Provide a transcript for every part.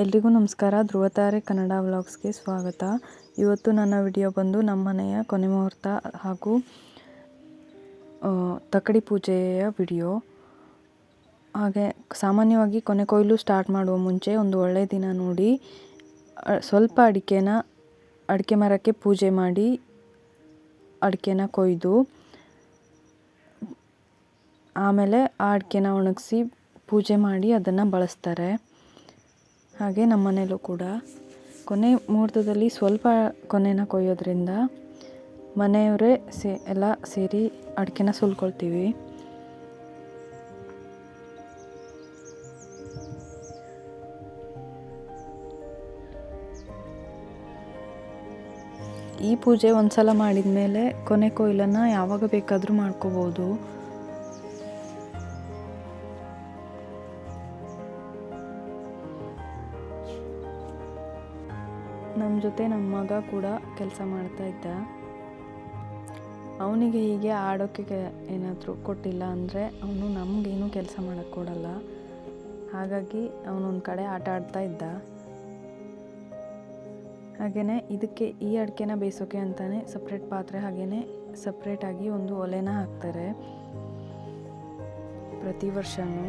ಎಲ್ರಿಗೂ ನಮಸ್ಕಾರ. ಧ್ರುವತಾರೆ ಕನ್ನಡ ವ್ಲಾಗ್ಸ್ಗೆ ಸ್ವಾಗತ. ಇವತ್ತು ನನ್ನ ವಿಡಿಯೋ ಬಂದು ನಮ್ಮನೆಯ ಕೊನೆ ಮುಹೂರ್ತ ಹಾಗೂ ತಕ್ಕಡಿ ಪೂಜೆಯ ವಿಡಿಯೋ. ಹಾಗೆ ಸಾಮಾನ್ಯವಾಗಿ ಕೊನೆ ಕೊಯ್ಲು ಸ್ಟಾರ್ಟ್ ಮಾಡುವ ಮುಂಚೆ ಒಂದು ಒಳ್ಳೆಯ ದಿನ ನೋಡಿ ಸ್ವಲ್ಪ ಅಡಿಕೆನ, ಅಡಿಕೆ ಮರಕ್ಕೆ ಪೂಜೆ ಮಾಡಿ ಅಡಿಕೆನ ಕೊಯ್ದು, ಆಮೇಲೆ ಆ ಅಡಿಕೆನ ಒಣಗಿಸಿ ಪೂಜೆ ಮಾಡಿ ಅದನ್ನು ಬಳಸ್ತಾರೆ. ಹಾಗೆ ನಮ್ಮ ಮನೇಲೂ ಕೂಡ. ಕೊನೆ ಮುಹೂರ್ತದಲ್ಲಿ ಸ್ವಲ್ಪ ಕೊನೆನ ಕೊಯ್ಯೋದ್ರಿಂದ ಮನೆಯವರೇ ಸೇ, ಎಲ್ಲ ಸೇರಿ ಅಡಿಕೆನ ಸುಲ್ಕೊಳ್ತೀವಿ. ಈ ಪೂಜೆ ಒಂದ್ಸಲ ಮಾಡಿದ ಮೇಲೆ ಕೊನೆ ಕೊಯ್ಲನ್ನು ಯಾವಾಗ ಬೇಕಾದರೂ ಮಾಡ್ಕೋಬೋದು. ನಮ್ಮ ಜೊತೆ ನಮ್ಮ ಮಗ ಕೂಡ ಕೆಲಸ ಮಾಡ್ತಾ ಇದ್ದ. ಅವನಿಗೆ ಹೀಗೆ ಆಡೋಕ್ಕೆ ಏನಾದರೂ ಕೊಟ್ಟಿಲ್ಲ ಅಂದರೆ ಅವನು ನಮಗೇನು ಕೆಲಸ ಮಾಡೋಕ್ಕೆ ಕೊಡಲ್ಲ. ಹಾಗಾಗಿ ಅವನೊಂದು ಕಡೆ ಆಟ ಆಡ್ತಾ ಇದ್ದ. ಹಾಗೆಯೇ ಇದಕ್ಕೆ ಈ ಅಡಿಕೆನ ಬೇಯಿಸೋಕೆ ಅಂತಲೇ ಸಪ್ರೇಟ್ ಪಾತ್ರೆ ಹಾಗೆಯೇ ಸಪ್ರೇಟಾಗಿ ಒಂದು ಒಲೆನ ಹಾಕ್ತಾರೆ. ಪ್ರತಿ ವರ್ಷವೂ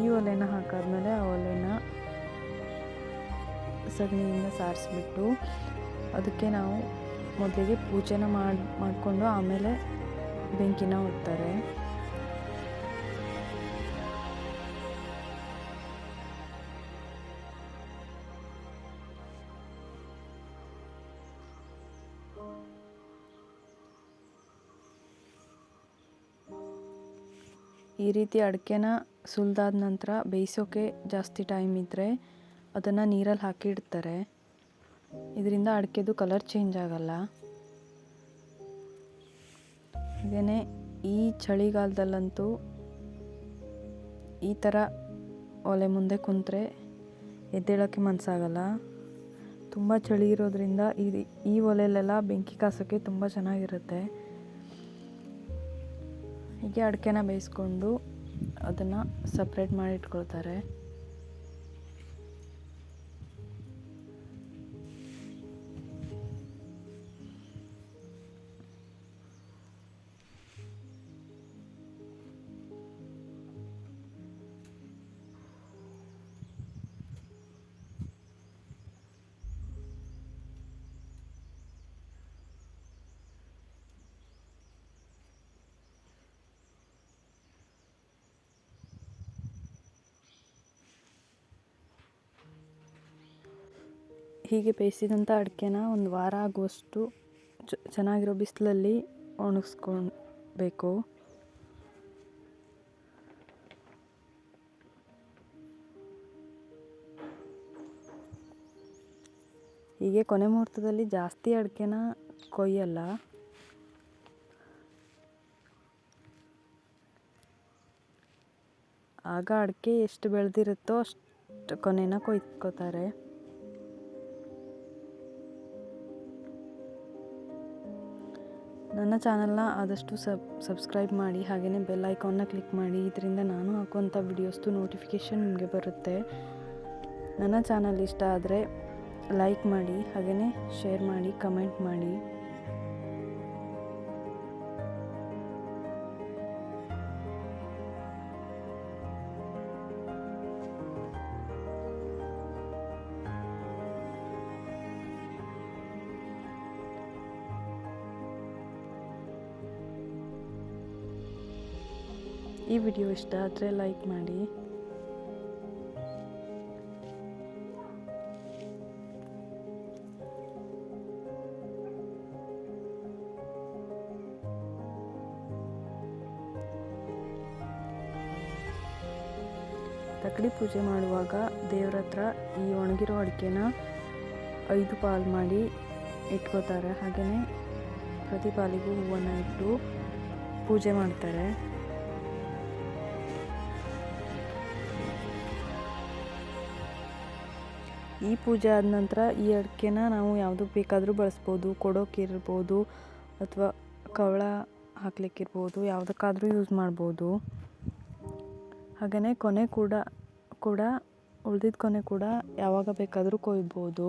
ಈ ಒಲೆನ ಹಾಕಾದ್ಮೇಲೆ ಆ ಒಲೆನ ಸಗಣಿಯಿಂದ ಸಾರಿಸ್ಬಿಟ್ಟು ಅದಕ್ಕೆ ನಾವು ಮೊದಲಿಗೆ ಪೂಜೆನ ಮಾಡಿ, ಮಾಡಿಕೊಂಡು ಆಮೇಲೆ ಬೆಂಕಿನ ಹೊಡ್ತಾರೆ ಈ ರೀತಿ ಅಡಿಕೆನ ಸುಲಿದಾದ ನಂತರ ಬೇಯಿಸೋಕೆ ಜಾಸ್ತಿ ಟೈಮ್ ಇದ್ದರೆ ಅದನ್ನು ನೀರಲ್ಲಿ ಹಾಕಿ ಇಡ್ತಾರೆ. ಇದರಿಂದ ಅಡಿಕೆದು ಕಲರ್ ಚೇಂಜ್ ಆಗಲ್ಲ. ಹಾಗೆಯೇ ಈ ಚಳಿಗಾಲದಲ್ಲಂತೂ ಈ ಥರ ಒಲೆ ಮುಂದೆ ಕುಂತ್ರೆ ಎದ್ದೇಳೋಕ್ಕೆ ಮನಸ್ಸಾಗಲ್ಲ ತುಂಬ ಚಳಿ ಇರೋದ್ರಿಂದ ಈ ಈ ಒಲೆಯಲ್ಲೆಲ್ಲ ಬೆಂಕಿ ಕಾಸೋಕ್ಕೆ ತುಂಬ ಚೆನ್ನಾಗಿರುತ್ತೆ. ಹೀಗೆ ಅಡಿಕೆನ ಬೇಯಿಸ್ಕೊಂಡು ಅದನ್ನು ಸಪ್ರೇಟ್ ಮಾಡಿ ಇಟ್ಕೊಳ್ತಾರೆ. ಹೀಗೆ ಬೇಯಿಸಿದಂಥ ಅಡಿಕೆನ ಒಂದು ವಾರ ಆಗುವಷ್ಟು ಚೆನ್ನಾಗಿರೋ ಬಿಸಿಲಲ್ಲಿ ಒಣಗಿಸ್ಕೊಬೇಕು ಹೀಗೆ ಕೊನೆ ಮುಹೂರ್ತದಲ್ಲಿ ಜಾಸ್ತಿ ಅಡಿಕೆನ ಕೊಯ್ಯಲ್ಲ. ಆಗ ಅಡಿಕೆ ಎಷ್ಟು ಬೆಳೆದಿರುತ್ತೋ ಅಷ್ಟು ಕೊನೆನ ಕೊಯ್ಕೋತಾರೆ. ನನ್ನ ಚಾನಲ್ನ ಆದಷ್ಟು ಸಬ್, ಸಬ್ಸ್ಕ್ರೈಬ್ ಮಾಡಿ, ಹಾಗೆಯೇ ಬೆಲ್ ಐಕಾನ್ನ ಕ್ಲಿಕ್ ಮಾಡಿ, ಇದರಿಂದ ನಾನು ಹಾಕುವಂಥ ವಿಡಿಯೋಸ್ದು ನೋಟಿಫಿಕೇಷನ್ ನಿಮಗೆ ಬರುತ್ತೆ. ನನ್ನ ಚಾನಲ್ ಇಷ್ಟ ಆದರೆ ಲೈಕ್ ಮಾಡಿ, ಹಾಗೆಯೇ ಶೇರ್ ಮಾಡಿ, ಕಮೆಂಟ್ ಮಾಡಿ. ಈ ವಿಡಿಯೋ ಇಷ್ಟ ಆದರೆ ಲೈಕ್ ಮಾಡಿ. ತಕ್ಕಡಿ ಪೂಜೆ ಮಾಡುವಾಗ ದೇವ್ರ ಹತ್ರ ಈ ಒಣಗಿರೋ ಅಡಿಕೆನ ಐದು ಪಾಲು ಮಾಡಿ ಇಟ್ಕೋತಾರೆ. ಹಾಗೆಯೇ ಪ್ರತಿ ಪಾಲಿಗೂ ಹೂವನ್ನು ಇಟ್ಟು ಪೂಜೆ ಮಾಡ್ತಾರೆ. ಈ ಪೂಜೆ ಆದ ನಂತರ ಈ ಅಡಿಕೆನ ನಾವು ಯಾವುದಕ್ಕೆ ಬೇಕಾದರೂ ಬಳಸ್ಬೋದು ಕೊಡೋಕ್ಕಿರ್ಬೋದು ಅಥವಾ ಕವಳ ಹಾಕ್ಲಿಕ್ಕಿರ್ಬೋದು, ಯಾವುದಕ್ಕಾದರೂ ಯೂಸ್ ಮಾಡ್ಬೋದು. ಹಾಗೆಯೇ ಕೊನೆ ಕೂಡ ಕೂಡ ಉಳ್ದಿದ್ದ ಕೊನೆ ಕೂಡ ಯಾವಾಗ ಬೇಕಾದರೂ ಕೊಯ್ಬೋದು.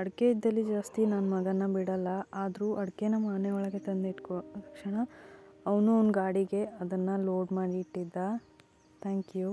ಅಡಿಕೆ ಇದ್ದಲ್ಲಿ ಜಾಸ್ತಿ ನನ್ನ ಮಗನ ಬಿಡಲ್ಲ, ಆದರೂ ಅಡಿಕೆನ ಮನೆ ಒಳಗೆ ತಂದಿಟ್ಕೊ, ತಕ್ಷಣ ಅವನು ಅವ್ನ ಗಾಡಿಗೆ ಅದನ್ನು ಲೋಡ್ ಮಾಡಿ ಇಟ್ಟಿದ್ದ. Thank you